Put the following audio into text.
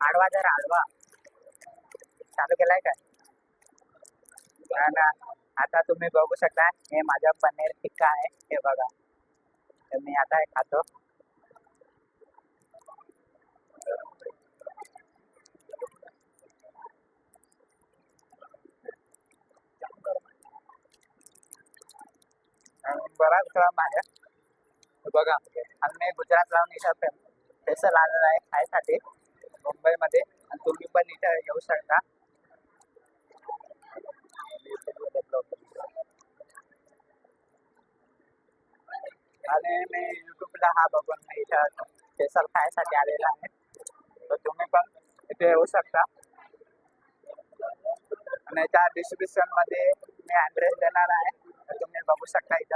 आडवा जरा आडवा. चालू केलाय काय? आता तुम्ही बघू शकता, हे माझा पनीर टिक्का आहे, हे बघा. तर आता हे खातो. बराच क्रम आहे. हे बघा आणि गुजरात जाऊन इथं स्पेशल आलेला आहे खायसाठी. मुंबईमध्ये आणि तुम्ही पण इथं शकता. हा स्पेशल खायसाठी आलेला आहे. तर तुम्ही पण शकता. आणि मध्ये शकता